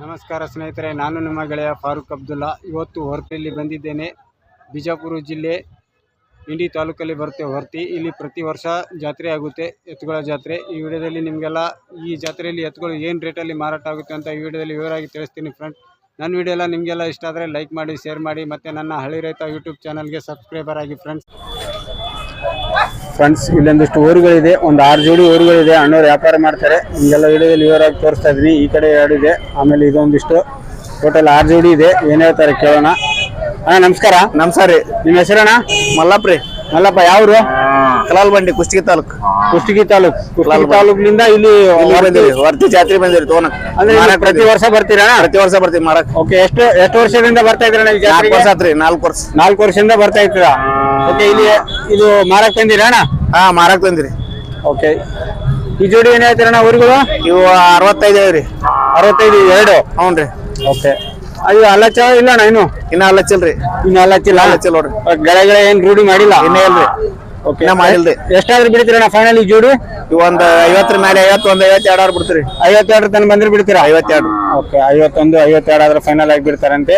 ನಮಸ್ಕಾರ ಸ್ನೇಹಿತರೆ, ನಾನು ನಿಮ್ಮ ಗೆಳೆಯ ಫಾರೂಕ್ ಅಬ್ದುಲ್ಲಾ. ಇವತ್ತು ಹೊರತಿಯಲ್ಲಿ ಬಂದಿದ್ದೇನೆ. ಬಿಜಾಪುರ ಜಿಲ್ಲೆ ಇಂಡಿ ತಾಲೂಕಲ್ಲಿ ಬರುತ್ತೆ ಹೊರತಿ. ಇಲ್ಲಿ ಪ್ರತಿ ವರ್ಷ ಜಾತ್ರೆ ಆಗುತ್ತೆ, ಎತ್ತುಗಳ ಜಾತ್ರೆ. ಈ ವಿಡಿಯೋದಲ್ಲಿ ನಿಮಗೆಲ್ಲ ಈ ಜಾತ್ರೆಯಲ್ಲಿ ಎತ್ತುಗಳು ಏನು ರೇಟಲ್ಲಿ ಮಾರಾಟ ಆಗುತ್ತೆ ಅಂತ ಈ ವಿಡಿಯೋದಲ್ಲಿ ವಿವರವಾಗಿ ತಿಳಿಸ್ತೀನಿ ಫ್ರೆಂಡ್. ನನ್ನ ವಿಡಿಯೋ ಎಲ್ಲ ನಿಮಗೆಲ್ಲ ಇಷ್ಟ ಆದರೆ ಲೈಕ್ ಮಾಡಿ, ಶೇರ್ ಮಾಡಿ, ಮತ್ತು ನನ್ನ ಹಳ್ಳಿ ರೈತ ಯೂಟ್ಯೂಬ್ ಚಾನಲ್ಗೆ ಸಬ್ಸ್ಕ್ರೈಬರ್ ಆಗಿ ಫ್ರೆಂಡ್ಸ್. ಫ್ರೆಂಡ್ಸ್ ಇಲ್ಲೊಂದಿಷ್ಟು ಊರುಗಳಿದೆ. ಒಂದು ಆರು ಜೋಡಿ ಊರುಗಳಿದೆ. ಅಣ್ಣವ್ರು ವ್ಯಾಪಾರ ಮಾಡ್ತಾರೆ. ನಿಮಗೆಲ್ಲ ವಿಡಿಯೋದಲ್ಲಿ ವಿವರವಾಗಿ ತೋರಿಸ್ತಾ ಇದ್ದೀನಿ. ಈ ಕಡೆ ಎರಡು ಇದೆ. ಆಮೇಲೆ ಇದೊಂದಿಷ್ಟು. ಟೋಟಲ್ ಆರು ಜೋಡಿ ಇದೆ. ಏನು ಹೇಳ್ತಾರೆ ಕೇಳೋಣ. ಅಣ್ಣ ನಮಸ್ಕಾರ. ನಮಸ್ಕಾರ ರೀ. ನಿಮ್ಮ ಹೆಸರಣ್ಣ? ಮಲ್ಲಪ್ಪ ರೀ ಮಲ್ಲಪ್ಪ ಯಾವ್ರು? ಕಲಾಲ್ ಬಂಡಿ ಕುಷ್ಟಗಿ ತಾಲೂಕ್. ಕುಷ್ಟಗಿ ತಾಲೂಕ್. ಕುಷ್ಟಗಿ ತಾಲೂಕಿನಿಂದ ಇಲ್ಲಿ ಬಂದಿರಿ ವರ್ತಿ ಜಾತ್ರೆ ಬಂದಿರಿ ತೋನಕ್ ಅಂದ್ರೆ ಪ್ರತಿ ವರ್ಷ ಬರ್ತೀರಾ? ಪ್ರತಿ ವರ್ಷ ಬರ್ತೀವಿ ಮಾರಕ್. ಓಕೆ ಎಷ್ಟು ಎಷ್ಟು ವರ್ಷದಿಂದ ಬರ್ತಾ ಇದ್ರ ನಾಲ್ಕು ವರ್ಷ ಆತ್ರಿ ನಾಲ್ಕು ವರ್ಷ. ನಾಲ್ಕು ವರ್ಷದಿಂದ ಬರ್ತಾ ಇದ್ದೀರಾ? ಓಕೆ ಇಲ್ಲಿ ಇದು ಮಾರಕ್ ತಂದಿರಣ ಅಣ್ಣ? ಹಾ ಮಾರಕ್ ತಂದಿರಿ ಓಕೆ. ಈ ಜೋಡಿ ಏನ್ ಹೇಳ್ತೀರಣ್ಣ ಊರುಗಳು? ಇವು ಅರವತ್ತೈದು ರೀ ಅರವತ್ತೈದು ಎರಡು? ಹ್ಞೂ ರೀ ಓಕೆ. ಅದು ಅಲಚ್ಚ ಇಲ್ಲ ಅಣ್ಣ ಇನ್ನು. ಇನ್ನ ಹಲ್ಲಚ್ಚಿಲ್ರಿ ಇನ್ನು ಅಲ್ಲಚ್ಚಿಲ್ಲ ಹಲ್ಲಚ್ಚಿಲ್ಲ ನೋಡ್ರಿ. ಗಳೆ ಗಳೆ ಏನ್ ರೂಢಿ ಮಾಡಿಲ್ಲ? ಇನ್ನೇ ಇಲ್ರಿ ಓಕೆ ಇನ್ನ ಮಾಡಿಲ್ರಿ. ಎಷ್ಟಾದ್ರೂ ಬಿಡ್ತೀರಣ್ಣ ಫೈನಲ್ ಈ ಜೋಡಿ? ಇವ್ ಒಂದ್ ಐವತ್ತರ ಮೇಲೆ ಐವತ್ತು ಒಂದ್ ಐವತ್ತು ಎರಡು ಆರ್ ಬಿಡ್ತೀರಿ. ಐವತ್ತೆರಡು ತನಕ ಬಂದ್ರೆ ಬಿಡ್ತೀರಾ? ಐವತ್ತೆರಡು ಓಕೆ ಐವತ್ತೊಂದು ಐವತ್ತೆರಡು ಆದ್ರೆ ಫೈನಲ್ ಆಗಿ ಬಿಡ್ತಾರಂತೆ.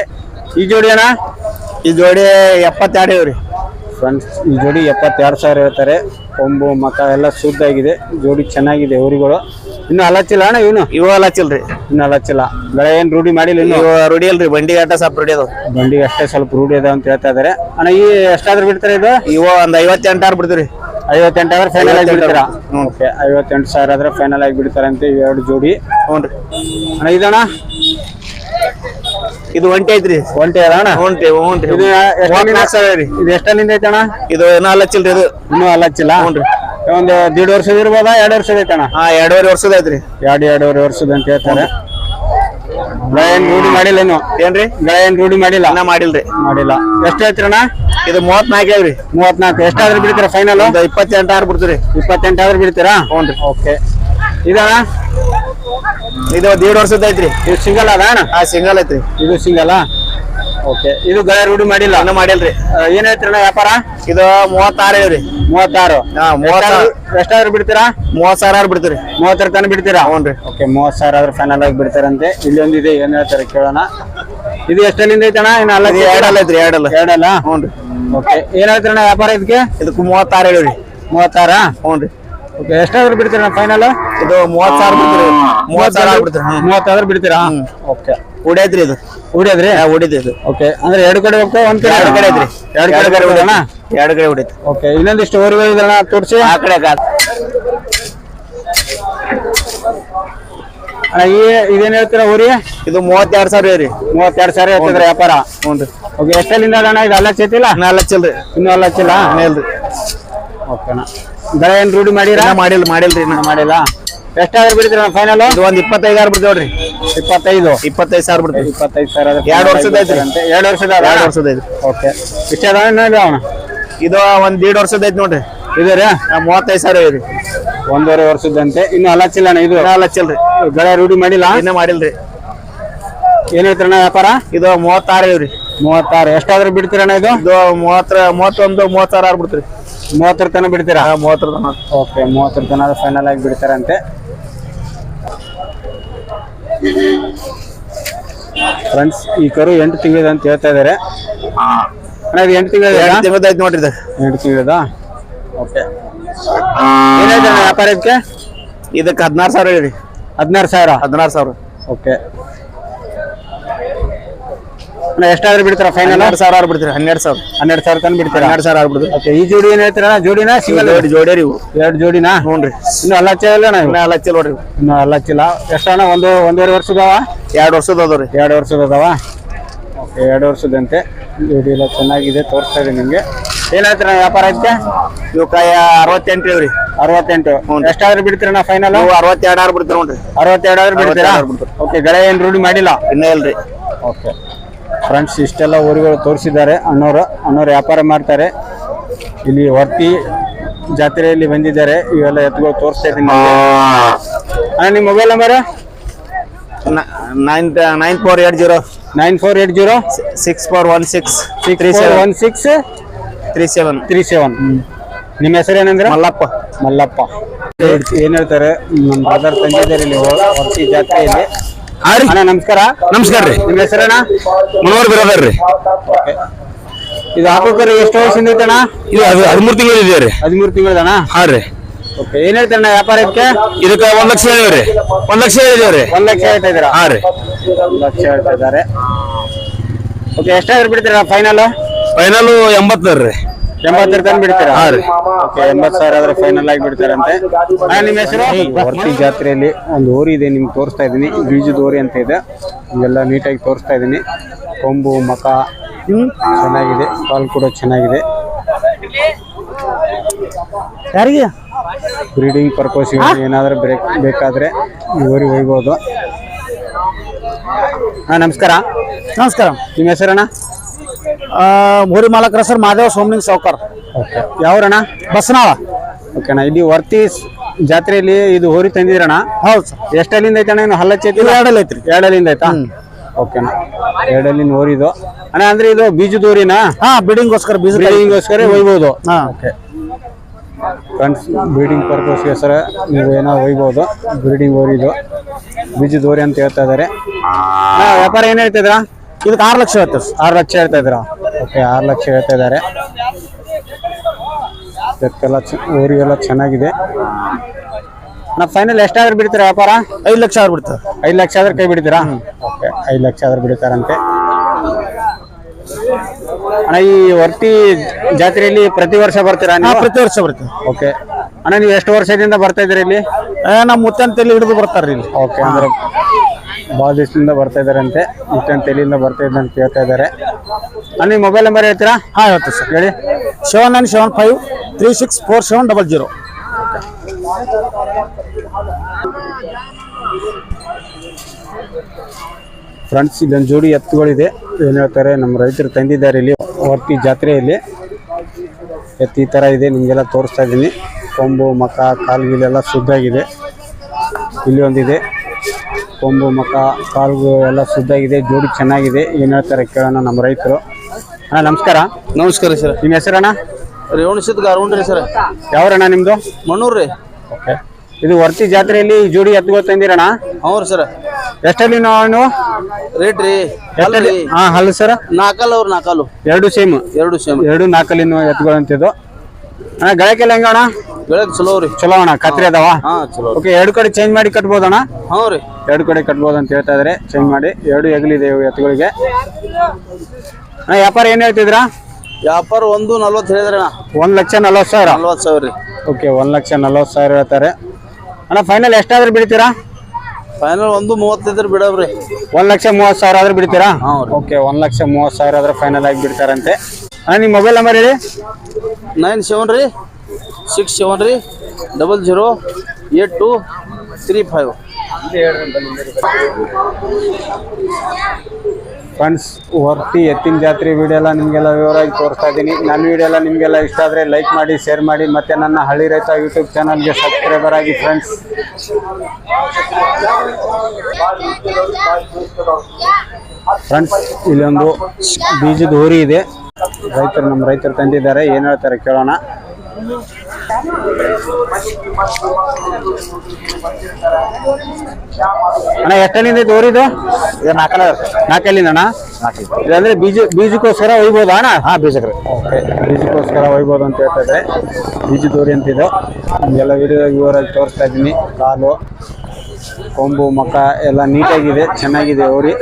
ಈ ಜೋಡಿ ಅಣ್ಣ? ಈ ಜೋಡಿ ಎಪ್ಪತ್ತೆರಡು ಇವ್ರಿ. ಫ್ರೆಂಡ್ಸ್ ಈ ಜೋಡಿ ಎಪ್ಪತ್ತೆರಡು ಸಾವಿರ ಹೇಳ್ತಾರೆ. ಕೊಂಬು ಮಕ ಎಲ್ಲ ಶುದ್ಧಾಗಿದೆ ಜೋಡಿ ಚೆನ್ನಾಗಿದೆ ಊರುಗಳು ಇನ್ನು ಹಲಚ್ಚಿಲ್ಲ ಅಣ್ಣ ಇವನು? ಇವು ರೀ ಇನ್ನು ಹಲಚಿಲ್ಲ ಬೆಳೆ ಏನ್ ರೂಢಿ ಮಾಡಿಲ್ಲ ಇನ್ನು? ಇವ ರೂಢಿ ಅಲ್ರಿ ಬಂಡಿ ಆಟ ಸ್ವಲ್ಪ ರೂಢಿ ಅದಾವ. ಬಂಡಿಗೆ ಅಷ್ಟೇ ಸ್ವಲ್ಪ ರೂಢಿ ಅದಾವ ಅಂತ ಹೇಳ್ತಾ ಇದಾರೆ. ಅಣ್ಣ ಈ ಎಷ್ಟಾದ್ರೂ ಬಿಡ್ತಾರೆ ಇದು? ಇವ ಒಂದ್ ಐವತ್ತೆಂಟು ಆರ್ ಬಿಡ್ತೀರಿ ಐವತ್ತೆಂಟು ಆದ್ರೆ ಫೈನಲ್ ಆಗಿ ಬಿಡ್ತೀರಾ? ನೋಡಿ ಓಕೆ ಐವತ್ತೆಂಟು ಸಾವಿರ ಆದ್ರೆ ಫೈನಲ್ ಆಗಿ ಬಿಡ್ತಾರೆ ಬಿಡ್ತಾರಂತೆ ಇವೆರಡು ಜೋಡಿ. ಹ್ಞೂ ರೀ. ಅಣ್ಣ ಇದಣ್ಣ? ಇದು ಒಂಟಿ ಐತ್ರಿ. ಒಂಟಿ ಅದ ಅಣ್ಣ? ಹ್ಞೂ ರೀ ಹ್ಞೂ ರೀ. ಇದು ಎಷ್ಟಲ್ಲಿಂದ ಐತೆ ಅಣ್ಣ ಇದು ಇನ್ನೂ ಹಲ್ಲಚ್ಚಿಲ್ರಿ ಇದು. ಇನ್ನೂ ಹಲಚ್ಚಿಲ್ಲ ಹ್ಞೂ ರೀ. ಒಂದು ದೀಡ್ ವರ್ಷದ ಇರ್ಬೋದ ಎರಡು ವರ್ಷದ ಐತಣ ಅಣ್ಣ ಹಾ ಎರಡೂವರೆ ವರ್ಷದ ಐತ್ರಿ. ಎರಡು ಎರಡೂವರೆ ವರ್ಷದ ಅಂತ ಹೇಳ್ತಾರೆ. ಗಳ ಏನ್ ರೂಢಿ ಮಾಡಿಲ್ಲ ಏನು ಏನ್ರಿ? ಗಳ ಏನ್ ರೂಢಿ ಮಾಡಿಲ್ಲ? ಇನ್ನ ಮಾಡಿಲ್ರಿ. ಮಾಡಿಲ್ಲ. ಎಷ್ಟು ಹೇಳ್ತೀರಣ್ಣ? ಇದು ಮೂವತ್ನಾಲ್ಕು ಹೇಳ್ರಿ. ಮೂವತ್ನಾಲ್ಕು. ಎಷ್ಟಾದ್ರೂ ಬಿಡ್ತೀರ ಫೈನಲ್ ಇಪ್ಪತ್ತೆಂಟು ಆರು ಬಿಡ್ತೀರಿ. ಇಪ್ಪತ್ತೆಂಟು ಆದ್ರೆ ಬಿಡ್ತೀರಾ? ಹ್ಞೂ ರೀ. ಓಕೆ. ಇದಾ ಇದು ದೀಡ್ ವರ್ಷದ ಐತ್ರಿ. ಇದು ಸಿಂಗಲ್ ಅದ ಅಣ್ಣ? ಹಾ ಸಿಂಗಲ್ ಐತ್ರಿ. ಇದು ಸಿಂಗಲ್ ಓಕೆ. ಇದು ಗಳ ರೂಢಿ ಮಾಡಿಲ್ಲ? ಅನ್ನ ಮಾಡಿಲ್ರಿ. ಏನ್ ಹೇಳ್ತೀರಣ್ಣ ವ್ಯಾಪಾರ? ಇದು ಮೂವತ್ತಾರು ಇವ್ರಿ ಮೂವತ್ತಾರು. ಎಷ್ಟಾದ್ರೂ- ಬಿಡ್ತೀರಾ? ಮೂವತ್ ಸಾವಿರ ಬಿಡ್ತೀರಿ. ಮೂವತ್ತರ ತನಕ ಬಿಡ್ತೀರಾ? ಓಕೆ ಸಾವಿರ ಆದ್ರೆ ಫೈನಲ್ ಆಗಿ ಬಿಡ್ತಾರಂತೆ. ಇಲ್ಲೊಂದಿದೆ ಏನ್ ಹೇಳ್ತಾರೆ ಕೇಳೋಣ. ಇದು ಎಷ್ಟಲ್ಲಿಂದ ಐತಣ್ಣ ಇನ್ನ ಅಲ್ಲ ಎರಡಲ್ಲ ಐತ್ರಿ ಎರಡಲ್ಲ. ಎರಡಲ್ಲ? ಓಕೆ ಏನ್ ಹೇಳ್ತೀರಣ್ಣ ವ್ಯಾಪಾರ ಇದಕ್ಕೆ? ಇದಕ್ಕೆ ಮೂವತ್ತಾರು ಓಕೆ ಎಷ್ಟಾದ್ರೂ ಬಿಡ್ತೀರಣ್ಣ ಫೈನಲ್ ಇದು ಮೂವತ್ ಸಾವಿರ ಬಿಡ್ತೀರಿ ಮೂವತ್ ಸಾವಿರ ಬಿಡ್ತೀರಿ? ಹ್ಞೂ. ಮೂವತ್ತಾದ್ರೂ ಬಿಡ್ತೀರಾ? ಓಕೆ. ಇದು. ಉಡಿಯೋದ್ರಿ? ಇದು. ಓಕೆ ಅಂದ್ರೆ ಎರಡು ಕಡೆ ಹೋಗ್ತಾ ಒಂದ್ ಕಡೆ ಎರಡು ಕಡೆ ಐತ್ರಿ. ಎರಡು ಕಡೆ ಬರ್ಬೋದಣ್ಣ ಎರಡು ಕಡೆ ಹೊಡಿತು. ಓಕೆ ಇನ್ನೊಂದಿಷ್ಟು ಊರುಗಳು ಇದಣ್ಣ ತೋರಿಸಿ. ಆ ಕಡೆ ಕಾತ್ ಈ ಇದೇನ್ ಹೇಳ್ತೀರಾ ಊರಿ? ಇದು ಮೂವತ್ತೆರಡು ಸಾವಿರ ರೀ. ಮೂವತ್ತೆರಡು ಸಾವಿರ ಹೇಳ್ತಿದ್ರೆ ವ್ಯಾಪಾರ? ಹ್ಞೂ ರೀ. ಓಕೆ ಎಷ್ಟಲ್ಲಿಂದ ಅಣ್ಣ? ಇದು ಅಲ್ಲ ಚೇತಿಲ್ಲ? ಇನ್ನ ಹಲ್ಲಚ್ಚಿಲ್ರಿ ಇನ್ನೂ ಅಲ್ಲ ಹಚ್ಚಿಲ್ಲ ಇನ್ನ ಇಲ್ರಿ ಓಕೆ ಅಣ್ಣ. ದರ ಏನ್ ರೂಢಿ ಮಾಡಿರ? ಮಾಡಿಲ್ಲ ಮಾಡಿಲ್ಲ ಮಾಡಿಲ್ರಿ ನಾನು ಮಾಡಿಲ್ಲ. ಎಷ್ಟಾದ್ರೂ ಬಿಡ್ತೀರ ಫೈನಲ್ ಇದು ಒಂದ್ ಇಪ್ಪತ್ತೈದು ಆರು ಬಿಡ್ತೇವ್ರಿ ಇಪ್ಪತ್ತೈದು? ಇಪ್ಪತ್ತೈದು ಸಾವಿರ ಬಿಡ್ತೀವಿ. ಇಪ್ಪತ್ತೈದು ಸಾವಿರ ಎರಡು ವರ್ಷದ ಐತ್ರಿ. ಎರಡು ವರ್ಷದ ಎರಡು ವರ್ಷದ ಐತ್ರಿ. ಓಕೆ ಇಷ್ಟ ಅದಾವ ಇದು ಒಂದ್ ದೀಡ್ ವರ್ಷದ ಐತಿ ನೋಡ್ರಿ. ಇದು ರೀ? ಮೂವತ್ತೈದು ಸಾವಿರ ಐತ್ರಿ. ಒಂದೂವರೆ ವರ್ಷದಂತೆ. ಇನ್ನು ಅಲಚಿಲ್ಲ ಅಣ್ಣ ಇದು? ಇನ್ನ ಗಳ ರೂಢಿ ಮಾಡಿಲ್ಲ? ಇನ್ನ ಮಾಡಿಲ್ರಿ. ಏನ್ ಹೇಳ್ತೀರಣ್ಣ ವ್ಯಾಪಾರ? ಇದು ಮೂವತ್ತಾರು ಇವ್ರಿ ಮೂವತ್ತಾರು. ಎಷ್ಟಾದ್ರೂ ಬಿಡ್ತೀರಣ್ಣ ಇದು? ಇದು ಮೂವತ್ತರ ಮೂವತ್ತೊಂದು ಮೂವತ್ತಾರು ಆಗ್ಬಿಡ್ತೀರಿ ಆರು ಬಿಡ್ತೀರಿ. ಮೂವತ್ತರ ತನಕ ಬಿಡ್ತೀರಾ? ಮೂವತ್ತರ ತನಕ. ಓಕೆ ಮೂವತ್ತರ ತನಕ ಫೈನಲ್ ಆಗಿ ಬಿಡ್ತಾರಂತೆ. ಫ್ರೆಂಡ್ಸ್ ಈ ಕರು ಎಂಟು ತಿಂಗಳಿದೆ ಅಂತ ಹೇಳ್ತಾ ಇದಾರೆ. ಅಣ್ಣ ಎಂಟು ತಿಂಗಳ ಎರಡು ತಿಂಗಳದ ಐತಿ ನೋಡ್ರಿ ಇದು. ಎಂಟು ತಿಂಗಳದ ಓಕೆ ಏನಾಯ್ತು ಅಣ್ಣ ವ್ಯಾಪಾರ ಇದಕ್ಕೆ? ಇದಕ್ಕೆ ಹದಿನಾರು ಸಾವಿರ ಹೇಳಿ ಹದಿನಾರು ಸಾವಿರ? ಹದಿನಾರು ಸಾವಿರ. ಓಕೆ ಅಣ್ಣ ಎಷ್ಟಾದ್ರೂ ಬಿಡ್ತೀರಾ ಫೈನಲ್ ಹನ್ನೆರಡು ಸಾವಿರ ಆರು ಬಿಡ್ತೀರಿ? ಹನ್ನೆರಡು ಸಾವಿರ. ಹನ್ನೆರಡು ಸಾವಿರ ತನಕ ಬಿಡ್ತೀರಾ? ಹನ್ನೆರಡು ಸಾವಿರ ಆರು ಬಿಡ್ತೀರಿ ಓಕೆ ಈ ಜೋಡಿ ಏನು ಹೇಳ್ತೀರಾ ಜೋಡಿನಾ ಸಿಂಗಲ್ ಜೋಡಿ ಜೋಡಿ ರೀ ಎರಡು ಜೋಡಿನಾ? ಹ್ಞೂ ರೀ. ಇನ್ನು ಅಲ್ಲ ಇಲ್ಲ ಅಣ್ಣ ಇವು? ಇನ್ನ ಹಚ್ಚಿ ನೋಡ್ರಿ ಅಲ್ಲ ಇನ್ನು ಎಷ್ಟು ಎಷ್ಟಣ್ಣ ಒಂದು ಒಂದೂವರೆ ವರ್ಷದವ ಎರಡು ವರ್ಷದ ಅದಾವ ರೀ. ಎರಡು ವರ್ಷದ ಅದಾವ? ಎರಡು ವರ್ಷದಂತೆ ಇಡೀ ಎಲ್ಲ ಚೆನ್ನಾಗಿದೆ ತೋರಿಸ್ತಾ ಇದೆ ನಿಮಗೆ. ಏನಾಯ್ತು ವ್ಯಾಪಾರ ಐತೆ ಇವಕ್ಕ ಅರವತ್ತೆಂಟು ಇವ್ರಿ ಅರವತ್ತೆಂಟು. ಎಷ್ಟಾದ್ರೂ ನಾ ಫೈನಲ್ ಇವು ಅರವತ್ತೆರಡು ಆರು ಬಿಡ್ತೀರಿ ನೋಡ್ರಿ ಅರವತ್ತೆರಡು ಆದ್ರೂ ಬಿಡ್ತೀರಾ? ಓಕೆ ಗಳೆ ಏನು ರೂಢಿ ಮಾಡಿಲ್ಲ? ಇನ್ನೇ ಇಲ್ರಿ ಓಕೆ ಫ್ರೆಂಡ್ಸ್ ಇಷ್ಟೆಲ್ಲ ಊರುಗಳು ತೋರಿಸಿದ್ದಾರೆ ಅಣ್ಣವರು. ಅಣ್ಣವ್ರು ವ್ಯಾಪಾರ ಮಾಡ್ತಾರೆ. ಇಲ್ಲಿ ವರ್ತಿ ಜಾತ್ರೆಯಲ್ಲಿ ಬಂದಿದ್ದಾರೆ. ಇವೆಲ್ಲ ಎತ್ತುಗಳು ತೋರಿಸ್ತಾ ಇದ್ದೀನಿ. ಅಣ್ಣ ನಿಮ್ಮ mobile number nine nine four eight zero nine four eight zero six four one six three seven one six three seven three seven ನಿಮ್ಮ ಹೆಸರು ಏನಂದ್ರೆ? ಮಲ್ಲಪ್ಪ. ಮಲ್ಲಪ್ಪ. ಏನ್ ಹೇಳ್ತಾರೆ? ನಮ್ಮ ಬ್ರದರ್ ತಂದಿದ್ದಾರೆ ಇಲ್ಲಿ ವರ್ತಿ ಜಾತ್ರೆಯಲ್ಲಿ ಹಾ ರೀ. ಅಣ್ಣ ನಮಸ್ಕಾರ. ನಮಸ್ಕಾರ ರೀ. ನಿಮ್ಮ ಹೆಸರಣ್ಣ ಮನೋಹರ್ ಬ್ರದರ್ ರೀ. ಇದು ಹಾಕೋಕರಿ ಎಷ್ಟು ವರ್ಷದಿಂದ ಐತಣ್ಣ ಇದು ಅದು ಹದಿಮೂರು ತಿಂಗಳು ಇದೆ ರೀ. ಹದಿಮೂರು ತಿಂಗಳದಣ್ಣ ಹಾ ರೀ. ಓಕೆ. ಏನ್ ಹೇಳ್ತಾರಣ್ಣ ವ್ಯಾಪಾರಕ್ಕೆ? ಇದಕ್ಕೆ ಒಂದ್ ಲಕ್ಷ ಹೇಳಿವಿ ರೀ ಒಂದ್ ಲಕ್ಷ ಹೇಳಿದೇವ್ ರೀ ಒಂದ್ ಲಕ್ಷ ಹೇಳ್ತಾ ಇದ್ದೀರಾ? ಹಾ ರೀ. ಲಕ್ಷ ಹೇಳ್ತಾ ಇದ್ದಾರೆ. ಓಕೆ ಎಷ್ಟಾದ್ರೂ ಬಿಡ್ತೀರಾ ಫೈನಲ್ ಫೈನಲ್ ಎಂಬತ್ತರ ರೀ. ಎಂಬತ್ತರ ತನಕ ಬಿಡ್ತೀರಾ? ಹಾ ರೀ. ಓಕೆ ಎಂಬತ್ತು ಸಾವಿರ ಆದ್ರೆ ಫೈನಲ್ ಆಗಿ ಬಿಡ್ತಾರಂತೆ. ಅಣ್ಣ, ನಿಮ್ಮ ಹೆಸರು? ವರ್ತಿ ಜಾತ್ರೆಯಲ್ಲಿ ಒಂದು ಓರಿ ಇದೆ ನಿಮ್ಗೆ ತೋರಿಸ್ತಾ ಇದ್ದೀನಿ. ಬೀಜದ ಓರಿ ಅಂತ ಇದೆ. ಇವೆಲ್ಲ ನೀಟಾಗಿ ತೋರಿಸ್ತಾ ಇದ್ದೀನಿ. ಕೊಂಬು ಮಕ ಚೆನ್ನಾಗಿದೆ. ಕಾಲ್ ಕೂಡ ಚೆನ್ನಾಗಿದೆ. ಯಾರಿಗೆ? ಬ್ರೀಡಿಂಗ್ ಪರ್ಪಸ್ ಏನಾದರೂ ಬ್ರೇಕ್ ಬೇಕಾದ್ರೆ ಈ ಓರಿ ಒಯ್ಬೋದು. ಹಾಂ ನಮಸ್ಕಾರ. ನಮಸ್ಕಾರ. ನಿಮ್ಮ ಹೆಸರಣ್ಣ? ಬೋರಿ ಮಾಲಕರ ಸರ್ ಮಾದೇವ ಸೋಮಲಿಂಗ್ ಸಾವ್ಕರ್. ಓಕೆ. ಯಾವ್ರಣ್ಣ? ಬಸನಾಳ. ಓಕೆ ಅಣ್ಣ ಇಲ್ಲಿ ವರ್ತಿ ಜಾತ್ರೆಯಲ್ಲಿ ಇದು ಹೋರಿ ತಂದಿದ್ರಣ ಹೌದು ಸರ್. ಎಷ್ಟಲ್ಲಿಂದ ಐತಣ್ಣ ಏನು ಹಲ್ಲಚ್ಚೈತಿ ಇದು ಎರಡಲ್ಲಿ ಐತ್ರಿ. ಎರಡಲ್ಲಿಂದ ಆಯ್ತಾ ಓಕೆನಾ ಎರಡಲ್ಲಿಂದ ನೋರಿದು. ಅಣ್ಣ ಅಂದ್ರೆ ಇದು ಬೀಜದೂರಿನ? ಹಾಂ ಹಾ ಬಿಡಿಂಗ್ಗೋಸ್ಕರ ಬೀಜ ಬಿಡಿಂಗ್ಗೋಸ್ಕರ ಒಯ್ಬೋದು. ಹಾ. ಓಕೆ. ಫ್ರೆಂಡ್ಸ್ ಬ್ರೀಡಿಂಗ್ ಪರ್ಪಸ್ಗೋಸ್ಕರ ನೀವು ಏನೋ ಒಯ್ಬೋದು ಬ್ರೀಡಿಂಗ್ ಓರಿದು ಬೀಜದ ಓರಿ ಅಂತ ಹೇಳ್ತಾ ಇದ್ದಾರೆ. ವ್ಯಾಪಾರ ಏನು ಇದ್ರ ಇದಕ್ಕೆ ಆರು ಲಕ್ಷ ಸರ್ ಆರು ಲಕ್ಷ ಹೇಳ್ತಾ ಇದ್ರ ಓಕೆ ಆರು ಲಕ್ಷ ಹೇಳ್ತಾ ಇದ್ದಾರೆ. ಇದಕ್ಕೆಲ್ಲ ಓರಿ ಎಲ್ಲ ಚೆನ್ನಾಗಿದೆ. ನಾ ಫೈನಲ್ ಎಷ್ಟಾದ್ರೂ ಬಿಡ್ತೀರಾ ವ್ಯಾಪಾರ? ಐದು ಲಕ್ಷ ಆದ್ರೂ ಬಿಡ್ತಾರೆ. ಐದು ಲಕ್ಷ ಆದ್ರೆ ಕೈ ಬಿಡ್ತೀರಾ? ಓಕೆ ಐದು ಲಕ್ಷ ಆದ್ರೂ ಬಿಡ್ತಾರಂತೆ. ಅಣ್ಣ ಈ ವರ್ತಿ ಜಾತ್ರೆಯಲ್ಲಿ ಪ್ರತಿ ವರ್ಷ ಬರ್ತೀರಾ ಹಾ ನೀವು? ಪ್ರತಿ ವರ್ಷ ಬರ್ತೀವಿ. ಓಕೆ ಅಣ್ಣ ನೀವು ಎಷ್ಟು ವರ್ಷದಿಂದ ಬರ್ತಾ ಇದ್ದೀರಿ ಇಲ್ಲಿ? ನಮ್ಮ ಮುತ್ತನ್ ತಲೆ ಹಿಡಿದು ಬರ್ತಾರ್ರಿ ಇಲ್ಲಿ. ಓಕೆ ಅಂದ್ರೆ ಭಾಳ ದಿವಸದಿಂದ ಬರ್ತಾ ಇದ್ದಾರಂತೆ. ಮುತ್ತನ್ ತೆಲಿಯಿಂದ ಬರ್ತಾ ಇದ್ದ ಅಂತ ಕೇಳ್ತಾ ಇದ್ದಾರೆ. ಅಣ್ಣ ನಿಮ್ಮ ಮೊಬೈಲ್ ನಂಬರ್ ಹೇಳ್ತೀರಾ? ಹಾ ಹೇಳ್ತೀವಿ ಸರ್. ಹೇಳಿ. Seven nine seven five three six four seven double zero friends ಇಲ್ಲೊಂದು ಜೋಡಿ ಎತ್ತುಗಳಿದೆ. ಏನು ಹೇಳ್ತಾರೆ ನಮ್ಮ ರೈತರು ತಂದಿದ್ದಾರೆ ಇಲ್ಲಿ. ವರ್ತಿ ಜಾತ್ರೆಯಲ್ಲಿ ಎತ್ತಿ ಈ ಥರ ಇದೆ ನಿಮಗೆಲ್ಲ ತೋರಿಸ್ತಾ ಇದ್ದೀನಿ. ಕೊಂಬು ಮಖ ಕಾಲುಗಿಲೆಲ್ಲ ಶುದ್ಧಾಗಿದೆ. ಇಲ್ಲಿ ಒಂದಿದೆ. ಕೊಂಬು ಮಖ ಕಾಲು ಎಲ್ಲ ಶುದ್ಧಾಗಿದೆ ಜೋಡಿ ಚೆನ್ನಾಗಿದೆ. ಏನು ಹೇಳ್ತಾರೆ ಕೇಳೋಣ ನಮ್ಮ ರೈತರು. ಅಣ್ಣ ನಮಸ್ಕಾರ. ನಮಸ್ಕಾರ ಸರ್. ನಿಮ್ಮ ಹೆಸರಣ್ಣ? ರೇವಣಸಿದ್ ಗಾರ್ವಂಡ್ ರೀ ಸರ್. ಯಾವ್ರಣ್ಣ ನಿಮ್ಮದು ಮಣ್ಣೂರು ರೀ. ಓಕೆ. ಇದು ವರ್ತಿ ಜಾತ್ರೆಯಲ್ಲಿ ಈ ಜೋಡಿ ಎತ್ತುಗಳು ತಂದಿರಣ್ಣ ಹ್ಞೂ ರೀ ಸರ್. ಎಷ್ಟಲ್ಲಿ ನಾವು ರೇಟ್ ರೀ ಎಷ್ಟಲ್ಲಿ? ಹಾ ಹಲ್ಲು ಸರ್. ನಾಲ್ಕಲ್ ಅವ್ರು ನಾಲ್ಕಲ್ಲು ಎರಡು ಸೇಮ್. ಎರಡು ಸೇಮ್. ಎರಡು ನಾಲ್ಕಲ್ಲಿನ ಎತ್ತುಗಳಂತಿದ್ದು ಅಣ್ಣ ಗಳಕ್ಕೆಲ್ಲ ಹೆಂಗ ಅಣ್ಣ ಬೆಳಗ್ಗೆ ಚಲೋ ರೀ ಚಲೋ ಅಣ್ಣ ಕತ್ರಿ ಅದಾವ? ಹಾ ಚಲೋ ಓಕೆ ಎರಡು ಕಡೆ ಚೇಂಜ್ ಮಾಡಿ ಕಟ್ಬೋದಣ್ಣ? ಹ್ಞೂ ರೀ. ಎರಡು ಕಡೆ ಕಟ್ಬೋದು ಅಂತ ಹೇಳ್ತಾ ಇದಾರೆ. ಚೇಂಜ್ ಮಾಡಿ. ಎರಡು ಎಗಲಿದೆ ಇವು ಎತ್ತುಗಳಿಗೆ ಅಣ್ಣ ವ್ಯಾಪಾರ ಏನು ಹೇಳ್ತಿದ್ರಾ ವ್ಯಾಪಾರ ಒಂದು ನಲ್ವತ್ತು ಹೇಳಿದ್ರಣ್ಣ. ಒಂದು ಲಕ್ಷ ನಲ್ವತ್ತು ಸಾವಿರ. ನಲ್ವತ್ತು ಸಾವಿರ ರೀ. ಓಕೆ ಒಂದು ಲಕ್ಷ ನಲ್ವತ್ತು ಸಾವಿರ ಹೇಳ್ತಾರೆ. ಅಣ್ಣ ಫೈನಲ್ ಎಷ್ಟಾದ್ರೂ ಬಿಡ್ತೀರಾ? ಫೈನಲ್ ಒಂದು ಮೂವತ್ತಿದ್ರೆ ಬಿಡವ್ರಿ. ಒಂದ್ ಲಕ್ಷ ಮೂವತ್ ಸಾವಿರ ಆದ್ರೆ ಬಿಡ್ತೀರಾ ಓಕೆ ಒಂದ್ ಲಕ್ಷ ಮೂವತ್ ಸಾವಿರ ಆದ್ರೆ ಫೈನಲ್ ಆಗಿ ಬಿಡ್ತಾರಂತೆ. ಅಣ್ಣ ನಿಮ್ಮ ಮೊಬೈಲ್ ನಂಬರ್ ಹೇಳಿ. ನೈನ್ ಸೆವೆನ್ ರೀ ಸಿಕ್ಸ್ ಸೆವೆನ್ ರೀ double zero eight two three five friends Varti, ಎತ್ತಿನ ಜಾತ್ರೆ ವಿಡಿಯೋ ಎಲ್ಲ ನಿಮಗೆಲ್ಲ ವಿವರವಾಗಿ ತೋರಿಸ್ತಾ ಇದ್ದೀನಿ ನನ್ನ ವಿಡಿಯೋ ಎಲ್ಲ ನಿಮಗೆಲ್ಲ ಇಷ್ಟ ಆದರೆ ಲೈಕ್ ಮಾಡಿ ಶೇರ್ ಮಾಡಿ, ಮತ್ತು ನನ್ನ ಹಳ್ಳಿ ರೈತ ಯೂಟ್ಯೂಬ್ ಚಾನಲ್ಗೆ ಸಬ್ಸ್ಕ್ರೈಬರ್ ಆಗಿ ಫ್ರೆಂಡ್ಸ್ ಫ್ರೆಂಡ್ಸ್ ಇಲ್ಲೊಂದು ಬೀಜದ ಹೋರಿ ಇದೆ. ರೈತರು, ನಮ್ಮ ರೈತರು ತಂದಿದ್ದಾರೆ. ಏನು ಹೇಳ್ತಾರೆ ಕೇಳೋಣ. ಅಣ್ಣ ಎಷ್ಟಲ್ಲಿಂದ ಹೋರಿದು ಇದು ನಾಲ್ಕಲ್ಲ ನಾಲ್ಕಲ್ಲಿಂದ. ಅಣ್ಣ ಇದಂದ್ರೆ ಬೀಜ ಬೀಜಕ್ಕೋಸ್ಕರ ಒಯ್ಬೋದು ಅಣ್ಣ? ಹಾ ಬೀಜಕ್ರೆ. ಓಕೆ. ಬೀಜಕ್ಕೋಸ್ಕರ ಒಯ್ಬೋದು ಅಂತ ಹೇಳ್ತಾ ಬೀಜ ದೋರಿ ಅಂತಿದ್ದು ನಿಮಗೆಲ್ಲ ವಿಡಿಯೋ ವಿವರಾಗಿ ತೋರಿಸ್ತಾ ಇದ್ದೀನಿ. ಕಾಲು ಕೊಂಬು ಮಕ್ಕ ಎಲ್ಲ ನೀಟಾಗಿದೆ ಚೆನ್ನಾಗಿದೆ ಹೋರಿ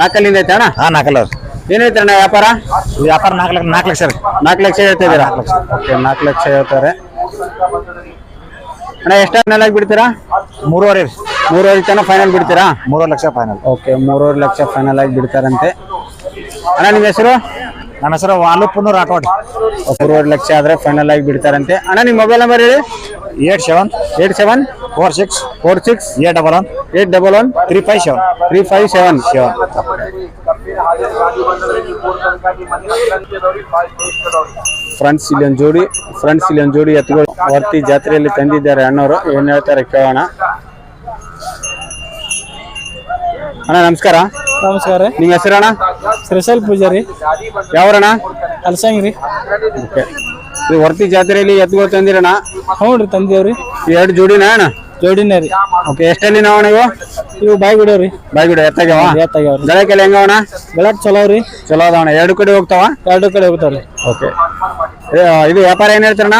ನಾಲ್ಕಲ್ಲಿಂದ ಐತೆ ಅಣ್ಣ? ಹಾ ನಾಲ್ಕಲ್ಲ ಏನು ಹೇಳ್ತಾರೆ ಅಣ್ಣ ವ್ಯಾಪಾರ? ವ್ಯಾಪಾರ ನಾಲ್ಕು ಲಕ್ಷ ನಾಲ್ಕು ಲಕ್ಷ ರೀ. ನಾಲ್ಕು ಲಕ್ಷ ಹೇಳ್ತಾ ಇದ್ದೀರಾ ಓಕೆ ನಾಲ್ಕು ಲಕ್ಷ ಹೇಳ್ತಾರೆ. ಅಣ್ಣ ಎಷ್ಟು ನೆಲಾಗಿ ಬಿಡ್ತೀರಾ? ಮೂರುವರೆ ರೀ. ಮೂರುವರೆ ತನಕ ಫೈನಲ್ ಬಿಡ್ತೀರಾ? ಮೂರುವರೆ ಲಕ್ಷ ಫೈನಲ್ ಓಕೆ ಮೂರುವರೆ ಲಕ್ಷ ಫೈನಲ್ ಆಗಿ ಬಿಡ್ತಾರಂತೆ. ಅಣ್ಣ ನಿಮ್ಮ ಹೆಸರು? ನನ್ನ ಹೆಸರು ವಾಲುಪುನೂರ್ ರಾಠೋಡ್ ಮೂರುವರೆ ಲಕ್ಷ ಆದರೆ ಫೈನಲ್ ಆಗಿ ಬಿಡ್ತಾರಂತೆ. ಅಣ್ಣ ನಿಮ್ಮ ಮೊಬೈಲ್ ನಂಬರ್ ಹೇಳಿ? Eight seven eight seven four six four six eight double one eight double one three five seven three five seven friends ಇಲ್ಲಿ ಒಂದು ಜೋಡಿ ಫ್ರೆಂಡ್ಸ್ ಇಲ್ಲಿ ಒಂದು ಜೋಡಿ ಎತ್ತುಗಳು ವರ್ತಿ ಜಾತ್ರೆಯಲ್ಲಿ ತಂದಿದ್ದಾರೆ ಅಣ್ಣವರು. ಏನು ಹೇಳ್ತಾರೆ ಕೇಳೋಣ. ಅಣ್ಣ ನಮಸ್ಕಾರ. ನಮಸ್ಕಾರ ನಿಮ್ಮ ಹೆಸರಣ್ಣ? ಸ್ಪೆಷಲ್ ಪೂಜಾರಿ. ಯಾವ್ರಣ್ಣ? ಅಲ್ಸಂಗ್ರಿ. ಓಕೆ. ಇದು ವರ್ತಿ ಜಾತ್ರೆಯಲ್ಲಿ ಎತ್ತುಗಳು ತಂದಿರಣ್ಣ? ಹ್ಞೂ ರೀ ತಂದೇವ್ರಿ ಎರಡು ಜೋಡಿನ ಅಣ್ಣ? ಜೋಡಿನೇ ರೀ. ಓಕೆ ಎಷ್ಟಲ್ಲಿ ನಾವು ನೀವು ಇವು? ಬಾಯಿ ಬಿಡೋರಿ ಬಿಡ ಎತ್ತಾಗ್ಯಾವ? ಎತ್ತಾಗ್ಯಾವ್ರಿ. ಬೆಳಕೆಲ್ಲ ಹೆಂಗ ಅಣ್ಣ? ಬೆಳಕ್ ಚಲೋ ರೀ. ಚಲೋ ಅದಾವಣ ಎರಡು ಕಡೆ ಹೋಗ್ತಾವ? ಎರಡು ಕಡೆ ಹೋಗ್ತಾವ್ರಿ. ಓಕೆ. ಇದು ವ್ಯಾಪಾರ ಏನ್ ಹೇಳ್ತಾರಣ್ಣ?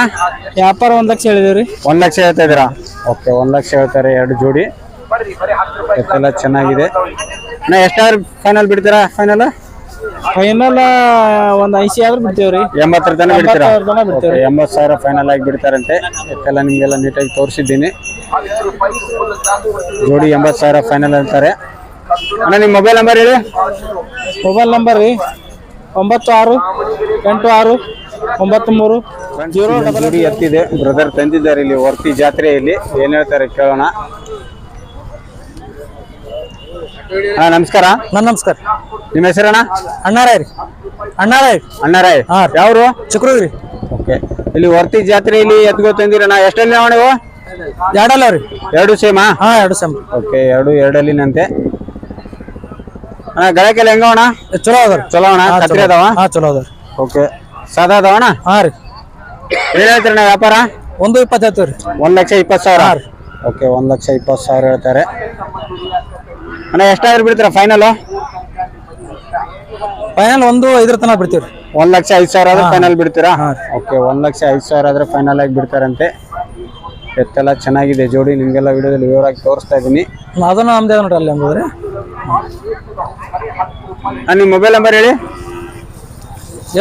ವ್ಯಾಪಾರ ಒಂದ್ ಲಕ್ಷ ಹೇಳಿದೀವ್ರಿ. ಒಂದ್ ಲಕ್ಷ ಹೇಳ್ತಾ ಇದೀರಾ ಓಕೆ ಒಂದ್ ಲಕ್ಷ ಹೇಳ್ತಾರೆ ಎರಡು ಜೋಡಿ. ಎಲ್ಲ ಚೆನ್ನಾಗಿದೆ. ಅಣ್ಣ ಎಷ್ಟಾದ್ರು ಫೈನಲ್ ಬಿಡ್ತೀರಾ ಫೈನಲ್ ಫೈನಲ್ ಒಂದ್ ಐಸಿ ಆದ್ರೂ ಬಿಡ್ತೇವ್ರಿ. ಎಂಬತ್ತರ ಜನ ಬಿಡ್ತೀರಾ? ಎಂಬತ್ ತನಕ ಬಿಡ್ತೀವಿ. Okay, ಎಂಬತ್ತು ಸಾವಿರ ಫೈನಲ್ ಆಗಿ ಬಿಡ್ತಾರಂತೆ. ಎಲ್ಲ ನಿಮ್ಗೆಲ್ಲ ನೀಟಾಗಿ ತೋರಿಸಿದ್ದೀನಿ. ಜೋಡಿ ಎಂಬತ್ತು ಸಾವಿರ ಫೈನಲ್ ಅಂತಾರೆ. ಅಣ್ಣ ನಿಮ್ಮ ಮೊಬೈಲ್ ನಂಬರ್ ಹೇಳಿ. ಮೊಬೈಲ್ ನಂಬರ್ ರೀ. ಒಂಬತ್ತು ಆರು ಎಂಟು ಆರು ಒಂಬತ್ತು ಮೂರು ಜೀರೋ ಜೋಡಿ ಎತ್ತಿದೆ. ಬ್ರದರ್ ತಂದಿದ್ದಾರೆ ಇಲ್ಲಿ ವರ್ತಿ ಜಾತ್ರೆಯಲ್ಲಿ. ಏನ್ ಹೇಳ್ತಾರೆ ಕೇಳೋಣ. ಹಾ ನಮಸ್ಕಾರ. ನನ್ನ ನಮಸ್ಕಾರ. ನಿಮ್ಮ ಹೆಸರಣ್ಣ? ಅಣ್ಣಾರಾಯ್ ರೀ. ಅಣ್ಣಾರಾಯ್. ಅಣ್ಣಾರಾಯ್. ಹಾ. ಯಾವ್ರು? ಚಿಕ್ರೂರಿ ಓಕೆ. ಇಲ್ಲಿ ವರ್ತಿ ಜಾತ್ರೆಯಲ್ಲಿ ಎತ್ಕೋ ತಂದಿರಣ್ಣ ಎಷ್ಟಲ್ಲಿ ಅವಣವು ನೀವು? ಎರಡಲ್ಲ ರೀ. ಎರಡು ಸೇಮಾ? ಹಾ ಎರಡು ಸೇಮ್. ಓಕೆ ಎರಡು ಎರಡಲ್ಲಿನಂತೆ. ಅಣ್ಣ ಗಳಕ್ಕೆಲ್ಲ ಅಣ್ಣ? ಚಲೋ ಅದ ಚಲೋ ಅಣ್ಣ? ಕತ್ರಿ ಅದಾವ? ಹಾ ಚಲೋ ಅದಾರ ಓಕೆ. ಸಾದಾ ಅಣ್ಣ? ಹಾ ರೀ. ಏನ್ ಅಣ್ಣ ವ್ಯಾಪಾರ? ಒಂದು ಇಪ್ಪತ್ತೈದು ರೀ. ಒಂದ್ ಲಕ್ಷ ಇಪ್ಪತ್ತು ಸಾವಿರ. ಓಕೆ ಒಂದ್ ಲಕ್ಷ ಇಪ್ಪತ್ತು ಸಾವಿರ ಹೇಳ್ತಾರೆ. ಅಣ್ಣ ಎಷ್ಟಾದ್ರೂ ಬಿಡ್ತೀರಾ ಫೈನಲ್ ಫೈನಲ್ ಒಂದು ಐದರ ತನಕ ಬಿಡ್ತೀವಿ ಒಂದ್ ಲಕ್ಷ ಐದು ಸಾವಿರ ಆದ್ರೆ ಫೈನಲ್ ಬಿಡ್ತೀರಾ. ಓಕೆ ಒಂದ್ ಲಕ್ಷ ಐದು ಸಾವಿರ ಆದ್ರೆ ಫೈನಲ್ ಆಗಿ ಬಿಡ್ತಾರಂತೆ. ಎತ್ತೆಲ್ಲ ಚೆನ್ನಾಗಿದೆ ಜೋಡಿ ನಿಮ್ಗೆಲ್ಲ ವಿಡಿಯೋದಲ್ಲಿ ವಿವರವಾಗಿ ತೋರಿಸ್ತಾ ಇದ್ದೀನಿ ಅದನ್ನ ನಮ್ದೇ ನೋಡ್ರಿ ಅಲ್ಲಿ ಅಂದ್ರೆ ನಿಮ್ಮ ಮೊಬೈಲ್ ನಂಬರ್ ಹೇಳಿ?